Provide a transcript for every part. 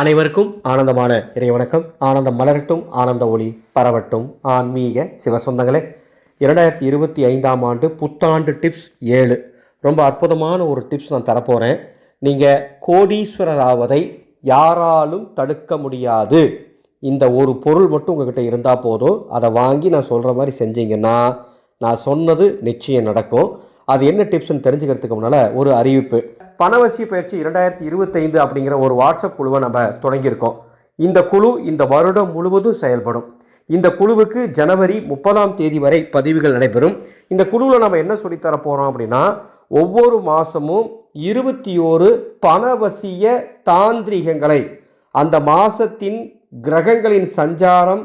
அனைவருக்கும் ஆனந்தமான இறை வணக்கம் ஆனந்தம் மலரட்டும் ஆனந்த ஒளி பரவட்டும். ஆன்மீக சிவசொந்தங்களே இரண்டாயிரத்தி இருபத்தி ஐந்தாம் ஆண்டு புத்தாண்டு டிப்ஸ் ஏழு. ரொம்ப அற்புதமான ஒரு டிப்ஸ் நான் தரப்போகிறேன் நீங்கள் கோடீஸ்வரர் ஆவதை யாராலும் தடுக்க முடியாது. இந்த ஒரு பொருள் மட்டும் உங்ககிட்ட இருந்தால் போதும். அதை வாங்கி நான் சொல்கிற மாதிரி செஞ்சீங்கன்னா நான் சொன்னது நிச்சயம் நடக்கும். அது என்ன டிப்ஸ்னு தெரிஞ்சுக்கிறதுக்கு முன்னால் ஒரு அறிவிப்பு. பணவசிய பயிற்சி இரண்டாயிரத்தி இருபத்தைந்து அப்படிங்கிற ஒரு வாட்ஸ்அப் குழுவை நம்ம தொடங்கியிருக்கோம். இந்த குழு இந்த வருடம் முழுவதும் செயல்படும். இந்த குழுவுக்கு ஜனவரி முப்பதாம் தேதி வரை பதிவுகள் நடைபெறும். இந்த குழுவில் நம்ம என்ன சொல்லித்தர போகிறோம் அப்படின்னா ஒவ்வொரு மாதமும் இருபத்தி ஓரு பணவசிய தாந்திரிகங்களை அந்த மாதத்தின் கிரகங்களின் சஞ்சாரம்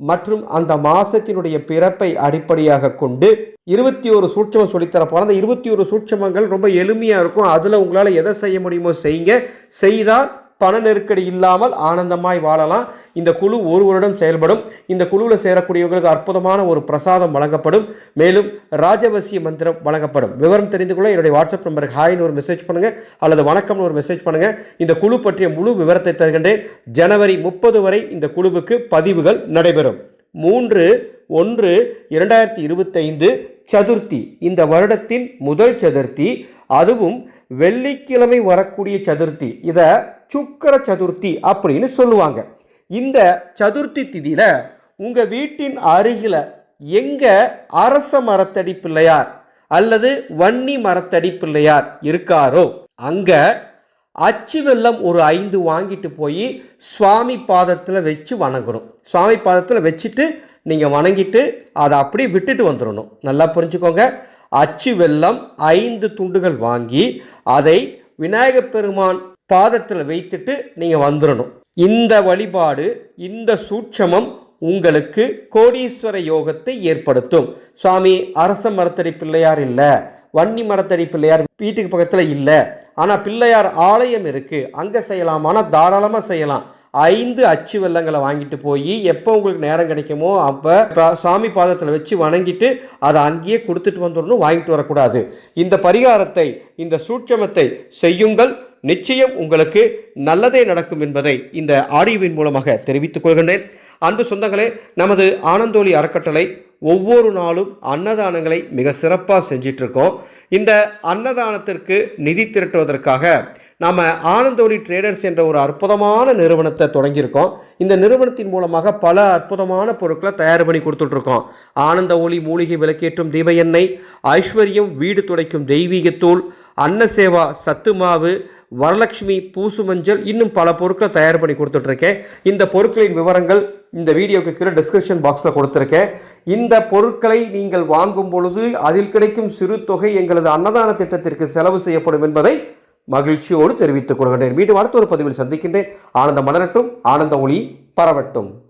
மற்றும் அந்த மாதத்தினுடைய பிறப்பை அடிப்படையாக கொண்டு இருபத்தி ஒரு சூட்சமம் சொல்லித்தர போகிறோம் அந்த இருபத்தி ஒரு சூட்சமங்கள் ரொம்ப எளிமையாக இருக்கும். அதில் உங்களால் எதை செய்ய முடியுமோ செய்யுங்க செய்தால் பண நெருக்கடி இல்லாமல் ஆனந்தமாய் வாழலாம். இந்த குழு ஒரு வருடம் செயல்படும். இந்த குழுவில் சேரக்கூடியவர்களுக்கு அற்புதமான ஒரு பிரசாதம் வழங்கப்படும். மேலும் ராஜவசிய மந்திரம் வழங்கப்படும். விவரம் தெரிந்து கொள்ள என்னுடைய வாட்ஸ்அப் நம்பருக்கு ஹாய்னு ஒரு மெசேஜ் பண்ணுங்கள் அல்லது வணக்கம்னு ஒரு மெசேஜ் பண்ணுங்கள் இந்த குழு பற்றிய முழு விவரத்தை தருகின்றேன். ஜனவரி முப்பது வரை இந்த குழுவுக்கு பதிவுகள் நடைபெறும். மூன்று ஒன்று இரண்டாயிரத்தி இருபத்தைந்து சதுர்த்தி. இந்த வருடத்தின் முதல் சதுர்த்தி அதுவும் வெள்ளிக்கிழமை வரக்கூடிய சதுர்த்தி. இதை சுக்கர சதுர்த்தி அப்படின்னு சொல்லுவாங்க. இந்த சதுர்த்தி திதியில் உங்கள் வீட்டின் அருகில் எங்கே அரச மரத்தடி பிள்ளையார் அல்லது வன்னி மரத்தடி பிள்ளையார் இருக்காரோ அங்கே அச்சு வெள்ளம் ஒரு ஐந்து வாங்கிட்டு போய் சுவாமி பாதத்தில் வச்சு வணங்கணும். சுவாமி பாதத்தில் வச்சுட்டு நீங்கள் வணங்கிட்டு அதை அப்படியே விட்டுட்டு வந்துடணும். நல்லா புரிஞ்சுக்கோங்க. அச்சு வெள்ளம் ஐந்து துண்டுகள் வாங்கி அதை விநாயகப் பெருமான் பாதத்தில் வைத்துட்டு நீங்கள் வந்துடணும். இந்த வழிபாடு இந்த சூட்சமம் உங்களுக்கு கோடீஸ்வர யோகத்தை ஏற்படுத்தும். சுவாமி அரச மரத்தடி பிள்ளையார் இல்லை வன்னி மரத்தடி பிள்ளையார் வீட்டுக்கு பக்கத்தில் இல்லை. ஆனால் பிள்ளையார் ஆலயம் இருக்குது அங்கே செய்யலாம் ஆனால் தாராளமாக செய்யலாம். ஐந்து அச்சு வெள்ளங்களை வாங்கிட்டு போய் எப்போ உங்களுக்கு நேரம் கிடைக்குமோ அப்போ சாமி பாதத்தில் வச்சு வணங்கிட்டு அதை அங்கேயே கொடுத்துட்டு வந்துடணும் வாங்கிட்டு வரக்கூடாது. இந்த பரிகாரத்தை இந்த சூட்சமத்தை செய்யுங்கள். நிச்சயம் உங்களுக்கு நல்லதே நடக்கும் என்பதை இந்த ஆடியோவின் மூலமாக தெரிவித்துக் கொள்கின்றேன். அன்பு சொந்தங்களே நமது ஆனந்தோலி அறக்கட்டளை ஒவ்வொரு நாளும் அன்னதானங்களை மிக சிறப்பாக செஞ்சிட்ருக்கோம் இந்த அன்னதானத்திற்கு நிதி திரட்டுவதற்காக நாம் ஆனந்தோலி ட்ரேடர்ஸ் என்ற ஒரு அற்புதமான நிறுவனத்தை தொடங்கியிருக்கோம். இந்த நிறுவனத்தின் மூலமாக பல அற்புதமான பொருட்களை தயார் பண்ணி கொடுத்துட்ருக்கோம். ஆனந்த ஒளி மூலிகை விளக்கேற்றும் தீப எண்ணெய் ஐஸ்வர்யம் வீடு துடைக்கும் தெய்வீகத்தூள் அன்னசேவா சத்து மாவு வரலட்சுமி பூசு மஞ்சள் இன்னும் பல பொருட்களை தயார் பண்ணி கொடுத்துட்ருக்கேன். இந்த பொருட்களின் விவரங்கள் இந்த வீடியோக்கு கீழே டிஸ்கிரிப்ஷன் பாக்ஸில் கொடுத்துருக்கேன். இந்த பொருட்களை நீங்கள் வாங்கும் பொழுது அதில் கிடைக்கும் சிறு தொகை எங்களது அன்னதான திட்டத்திற்கு செலவு செய்யப்படும் என்பதை மகிழ்ச்சியோடு தெரிவித்துக் கொள்கின்றேன். மீண்டும் அடுத்த ஒரு பதிவில் சந்திக்கின்றேன். ஆனந்த மலரட்டும் ஆனந்த ஒளி பரவட்டும்.